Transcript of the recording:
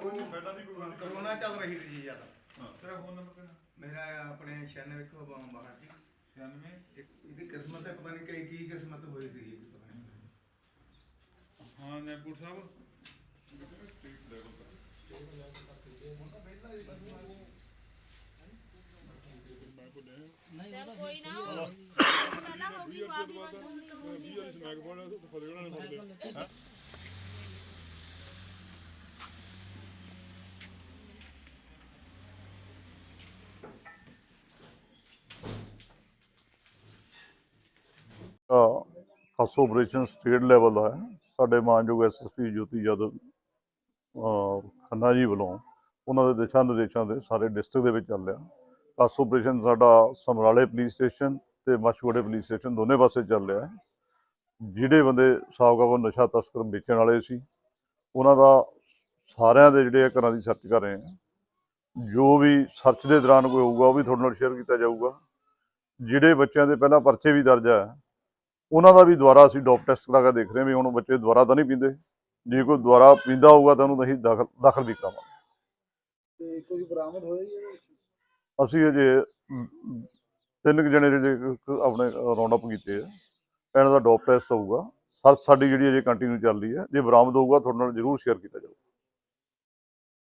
ਕੋਈ ਬੈਡਾਂ ਦੀ ਕੋਈ ਗੱਲ ਨਹੀਂ। ਕਰੋਨਾ ਚੱਲ ਰਹੀ ਸੀ ਜੀ ਜ਼ਿਆਦਾ। ਤੇਰਾ ਫੋਨ ਨੰਬਰ ਕਿੰਨਾ ਮੇਰਾ ਆਪਣੇ 96 ਵਿੱਚ ਬਾਹਰ ਜੀ। 96 ਇੱਕ- ਇਹਦੀ ਕਿਸਮਤ ਹੈ ਪਤਾ ਨਹੀਂ ਕਈ ਕੀ ਕਿਸਮਤ ਹੋਈ ਸੀ ਜੀ ਪਤਾ ਨਹੀਂ। ਹਾਂ ਨੈਪੂਰ ਸਾਹਿਬ। ਚੱਲ ਕੋਈ ਨਾ। ਉਹ ਪਹਿਲਾਂ ਹੋ ਗਈ ਬਾਅਦ ਵਿੱਚ ਹੁਣ ਤਾਂ ਹੁੰਦੀ ਹੈ। ਖਾਸ ਆਪਰੇਸ਼ਨ ਸਟੇਟ ਲੈਵਲ ਦਾ ਹੈ। ਸਾਡੇ ਮਾਨਯੋਗ ਐਸਐਸਪੀ ਜੋਤੀ ਯਾਦਵ ਖੰਨਾ ਜੀ ਵੱਲੋਂ ਉਹਨਾਂ ਦੇ ਦਿਸ਼ਾ ਨਿਰਦੇਸ਼ਾਂ ਦੇ ਸਾਰੇ ਡਿਸਟ੍ਰਿਕਟ ਦੇ ਵਿੱਚ ਚੱਲ ਰਿਹਾ। ਖਾਸ ਆਪਰੇਸ਼ਨ ਸਾਡਾ ਸਮਰਾਲੇ ਪੁਲਿਸ ਸਟੇਸ਼ਨ ਤੇ ਮਸ਼ਹੂਰੇ ਪੁਲਿਸ ਸਟੇਸ਼ਨ ਦੋਨੇ ਪਾਸੇ ਚੱਲ ਰਿਹਾ ਹੈ। ਜਿਹੜੇ ਬੰਦੇ ਸਾਬਕਾ ਕੋ ਨਸ਼ਾ ਤਸਕਰ ਵੇਚਣ ਵਾਲੇ ਸੀ, ਉਹਨਾਂ ਦਾ ਸਾਰਿਆਂ ਦੇ ਜਿਹੜੇ ਆ ਘਰਾਂ ਦੀ ਸਰਚ ਕਰ ਰਹੇ ਹਾਂ। ਜੋ ਵੀ ਸਰਚ ਦੇ ਦੌਰਾਨ ਕੋਈ ਹੋਊਗਾ ਉਹ ਵੀ ਤੁਹਾਡੇ ਨਾਲ ਸ਼ੇਅਰ ਕੀਤਾ ਜਾਊਗਾ। ਜਿਹੜੇ ਬੱਚਿਆਂ ਦੇ ਪਹਿਲਾਂ ਪਰਚੇ ਵੀ ਦਰਜ ਹੈ ਉਹਨਾਂ ਦਾ ਵੀ ਦੁਬਾਰਾ ਅਸੀਂ ਡੋਪ ਟੈਸਟ ਕਰਾ ਕੇ ਦੇਖ ਰਹੇ ਹਾਂ ਵੀ ਹੁਣ ਬੱਚੇ ਦੁਬਾਰਾ ਤਾਂ ਨਹੀਂ ਪੀਂਦੇ। ਜੇ ਕੋਈ ਦੁਬਾਰਾ ਪੀਂਦਾ ਹੋਊਗਾ ਤਾਂ ਉਹਨੂੰ ਅਸੀਂ ਦਾਖਲ ਦਾਖਲ ਵੀ ਕਰਾਂਗੇ ਤੇ ਕੋਈ ਬਰਾਮਦ ਹੋਇਆ ਜੀ? ਅਸੀਂ ਅਜੇ ਤਿੰਨ ਕੁ ਜਣੇ ਜਿਹੜੇ ਆਪਣੇ ਰਾਉਂਡ ਅਪ ਕੀਤੇ ਆ। ਇਹਨਾਂ ਦਾ ਡੋਪ ਟੈਸਟ ਹੋਊਗਾ। ਸਰ ਸਾਡੀ ਜਿਹੜੀ ਅਜੇ ਕੰਟੀਨਿਊ ਚੱਲ ਰਹੀ ਹੈ ਜੇ ਬਰਾਮਦ ਹੋਊਗਾ ਤੁਹਾਡੇ ਨਾਲ ਜ਼ਰੂਰ ਸ਼ੇਅਰ ਕੀਤਾ ਜਾਊਗਾ।